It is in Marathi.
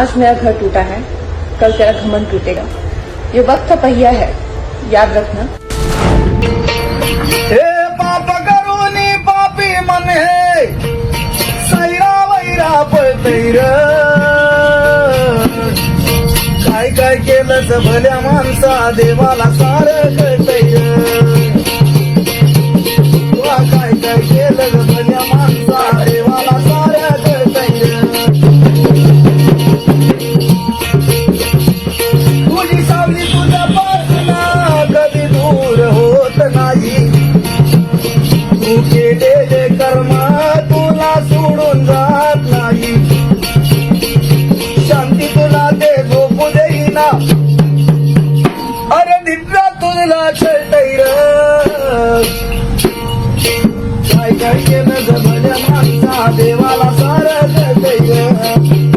आज मेरा घर टूटा है कल तेरा घमन टूटेगा। ये वक्त का पहिया है याद रखना। हे पाप करूनी पापी मन है। सैरा वैरा पळतैर काय काय केलंच भल्या माणसा देवाला सार कळतैर काय काय केलं तू केलेले कर्म तुला सोडून जात नाही. शांती तुला ते झोपू देईना अरे निद्रा तुला छळतैर काय काय केलं जमल्या माणसा देवाला सारं कळतैर